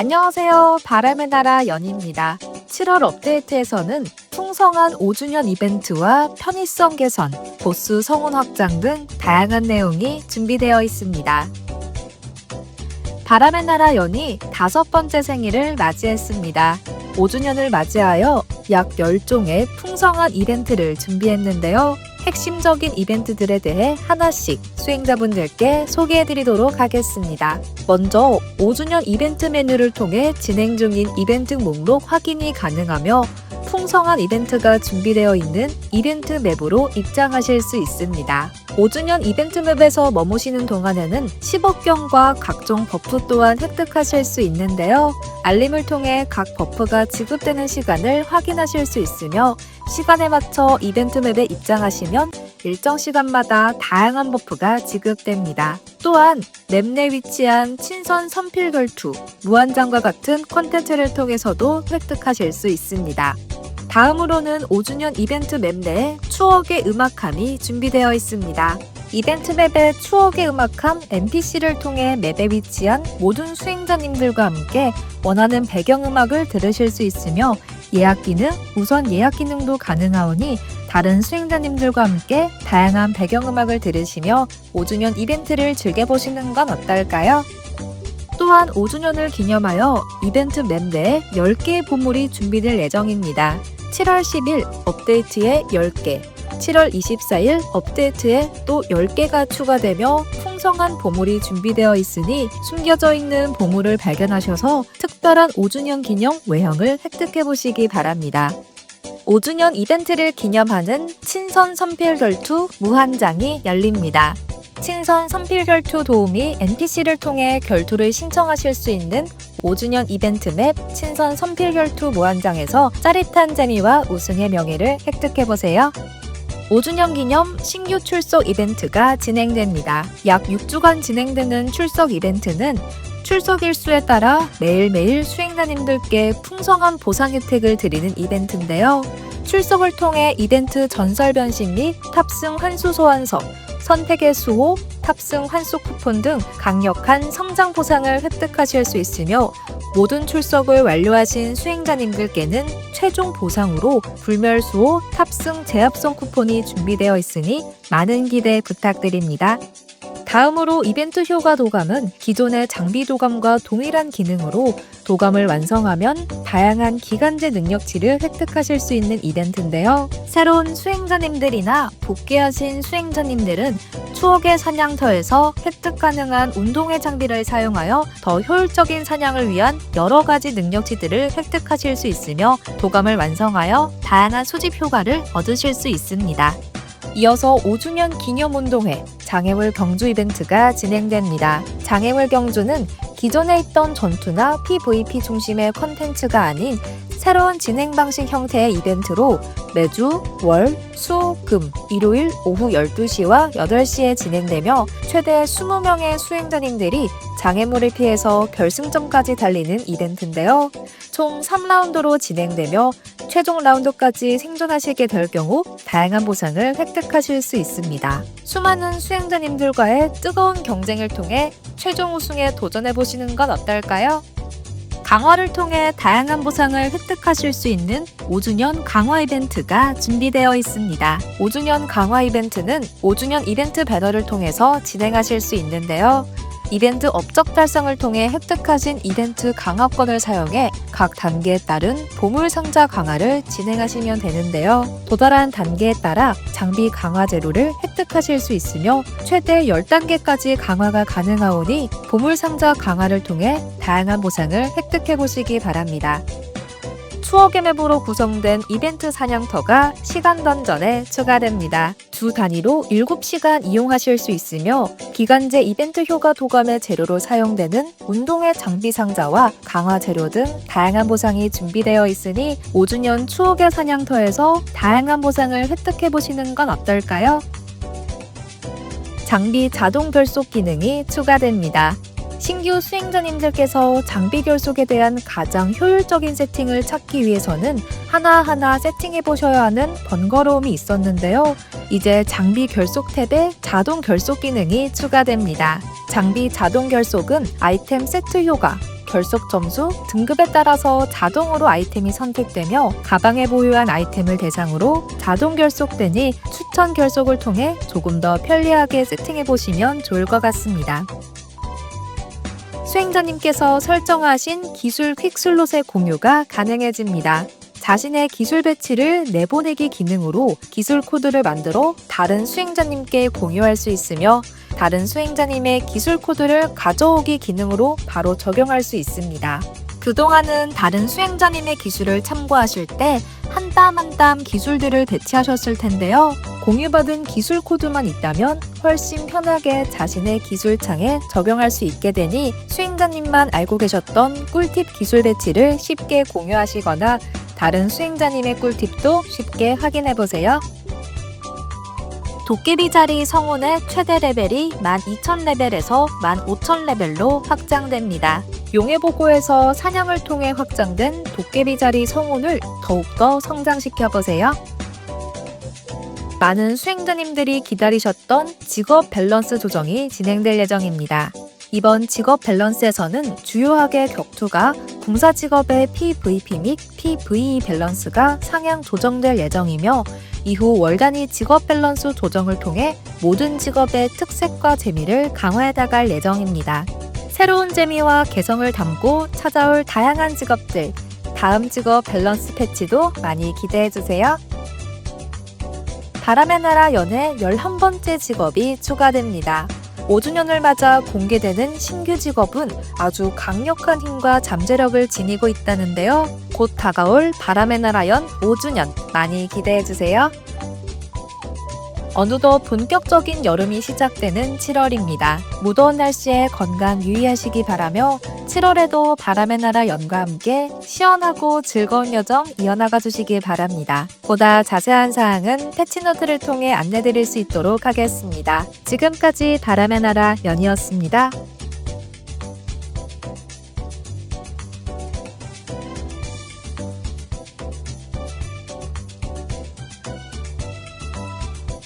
안녕하세요. 바람의 나라 연입니다. 7월 업데이트에서는 풍성한 5주년 이벤트와 편의성 개선, 보스 성운 확장 등 다양한 내용이 준비되어 있습니다. 바람의 나라 연이 다섯 번째 생일을 맞이했습니다. 5주년을 맞이하여 약 10종의 풍성한 이벤트를 준비했는데요. 핵심적인 이벤트들에 대해 하나씩 수행자분들께 소개해드리도록 하겠습니다. 먼저 5주년 이벤트 메뉴를 통해 진행 중인 이벤트 목록 확인이 가능하며 풍성한 이벤트가 준비되어 있는 이벤트 맵으로 입장하실 수 있습니다. 5주년 이벤트 맵에서 머무시는 동안에는 10억경과 각종 버프 또한 획득하실 수 있는데요. 알림을 통해 각 버프가 지급되는 시간을 확인하실 수 있으며 시간에 맞춰 이벤트 맵에 입장하시면 일정 시간마다 다양한 버프가 지급됩니다. 또한 맵내 위치한 친선 선필 결투, 무한장과 같은 콘텐츠를 통해서도 획득하실 수 있습니다. 다음으로는 5주년 이벤트 맵 내에 추억의 음악함이 준비되어 있습니다. 이벤트 맵의 추억의 음악함 NPC를 통해 맵에 위치한 모든 수행자님들과 함께 원하는 배경음악을 들으실 수 있으며 예약 기능, 우선 예약 기능도 가능하오니 다른 수행자님들과 함께 다양한 배경음악을 들으시며 5주년 이벤트를 즐겨보시는 건 어떨까요? 또한 5주년을 기념하여 이벤트 맵 내에 10개의 보물이 준비될 예정입니다. 7월 10일 업데이트에 10개, 7월 24일 업데이트에 또 10개가 추가되며 풍성한 보물이 준비되어 있으니 숨겨져 있는 보물을 발견하셔서 특별한 5주년 기념 외형을 획득해 보시기 바랍니다. 5주년 이벤트를 기념하는 친선 선필 결투 무한장이 열립니다. 친선 선필 결투 도우미 NPC를 통해 결투를 신청하실 수 있는 5주년 이벤트 맵 친선 선필 결투 무한장에서 짜릿한 재미와 우승의 명예를 획득해보세요. 5주년 기념 신규 출석 이벤트가 진행됩니다. 약 6주간 진행되는 출석 이벤트는 출석 일수에 따라 매일매일 수행자님들께 풍성한 보상 혜택을 드리는 이벤트인데요. 출석을 통해 이벤트 전설 변신 및 탑승 환수 소환서, 선택의 수호, 탑승 환수 쿠폰 등 강력한 성장 보상을 획득하실 수 있으며 모든 출석을 완료하신 수행자님들께는 최종 보상으로 불멸 수호 탑승 제압성 쿠폰이 준비되어 있으니 많은 기대 부탁드립니다. 다음으로 이벤트 효과 도감은 기존의 장비 도감과 동일한 기능으로 도감을 완성하면 다양한 기간제 능력치를 획득하실 수 있는 이벤트인데요. 새로운 수행자님들이나 복귀하신 수행자님들은 추억의 사냥터에서 획득 가능한 운동회 장비를 사용하여 더 효율적인 사냥을 위한 여러 가지 능력치들을 획득하실 수 있으며 도감을 완성하여 다양한 수집 효과를 얻으실 수 있습니다. 이어서 5주년 기념운동회 장애물 경주 이벤트가 진행됩니다. 장애물 경주는 기존에 있던 전투나 PVP 중심의 컨텐츠가 아닌 새로운 진행 방식 형태의 이벤트로 매주 월, 수, 금, 일요일 오후 12시와 8시에 진행되며 최대 20명의 수행자님들이 장애물을 피해서 결승점까지 달리는 이벤트인데요. 총 3라운드로 진행되며 최종 라운드까지 생존하시게 될 경우 다양한 보상을 획득하실 수 있습니다. 수많은 수행자님들과의 뜨거운 경쟁을 통해 최종 우승에 도전해 보시는 건 어떨까요? 강화를 통해 다양한 보상을 획득하실 수 있는 5주년 강화 이벤트가 준비되어 있습니다. 5주년 강화 이벤트는 5주년 이벤트 배너를 통해서 진행하실 수 있는데요. 이벤트 업적 달성을 통해 획득하신 이벤트 강화권을 사용해 각 단계에 따른 보물 상자 강화를 진행하시면 되는데요. 도달한 단계에 따라 장비 강화 재료를 획득하실 수 있으며 최대 10단계까지 강화가 가능하오니 보물 상자 강화를 통해 다양한 보상을 획득해 보시기 바랍니다. 추억의 맵으로 구성된 이벤트 사냥터가 시간 던전에 추가됩니다. 두 단위로 7시간 이용하실 수 있으며 기간제 이벤트 효과 도감의 재료로 사용되는 운동의 장비 상자와 강화 재료 등 다양한 보상이 준비되어 있으니 5주년 추억의 사냥터에서 다양한 보상을 획득해 보시는 건 어떨까요? 장비 자동 결속 기능이 추가됩니다. 신규 수행자님들께서 장비 결속에 대한 가장 효율적인 세팅을 찾기 위해서는 하나하나 세팅해 보셔야 하는 번거로움이 있었는데요. 이제 장비 결속 탭에 자동 결속 기능이 추가됩니다. 장비 자동 결속은 아이템 세트 효과, 결속 점수, 등급에 따라서 자동으로 아이템이 선택되며 가방에 보유한 아이템을 대상으로 자동 결속되니 추천 결속을 통해 조금 더 편리하게 세팅해 보시면 좋을 것 같습니다. 수행자님께서 설정하신 기술 퀵슬롯의 공유가 가능해집니다. 자신의 기술 배치를 내보내기 기능으로 기술 코드를 만들어 다른 수행자님께 공유할 수 있으며 다른 수행자님의 기술 코드를 가져오기 기능으로 바로 적용할 수 있습니다. 그동안은 다른 수행자님의 기술을 참고하실 때 한 땀 한 땀 기술들을 배치하셨을 텐데요. 공유받은 기술 코드만 있다면 훨씬 편하게 자신의 기술창에 적용할 수 있게 되니 수행자님만 알고 계셨던 꿀팁 기술 배치를 쉽게 공유하시거나 다른 수행자님의 꿀팁도 쉽게 확인해 보세요. 도깨비 자리 성운의 최대 레벨이 12,000레벨에서 15,000레벨로 확장됩니다. 용해보고에서 사냥을 통해 확장된 도깨비 자리 성운을 더욱더 성장시켜 보세요. 많은 수행자님들이 기다리셨던 직업 밸런스 조정이 진행될 예정입니다. 이번 직업 밸런스에서는 주요하게 격투가 군사 직업의 PVP 및 PVE 밸런스가 상향 조정될 예정이며 이후 월 단위 직업 밸런스 조정을 통해 모든 직업의 특색과 재미를 강화해 나갈 예정입니다. 새로운 재미와 개성을 담고 찾아올 다양한 직업들, 다음 직업 밸런스 패치도 많이 기대해 주세요. 바람의 나라 연애 11번째 직업이 추가됩니다. 5주년을 맞아 공개되는 신규 직업은 아주 강력한 힘과 잠재력을 지니고 있다는데요. 곧 다가올 바람의 나라 연 5주년 많이 기대해 주세요. 어느덧 본격적인 여름이 시작되는 7월입니다. 무더운 날씨에 건강 유의하시기 바라며 7월에도 바람의 나라 연과 함께 시원하고 즐거운 여정 이어나가 주시길 바랍니다. 보다 자세한 사항은 패치노트를 통해 안내드릴 수 있도록 하겠습니다. 지금까지 바람의 나라 연이었습니다.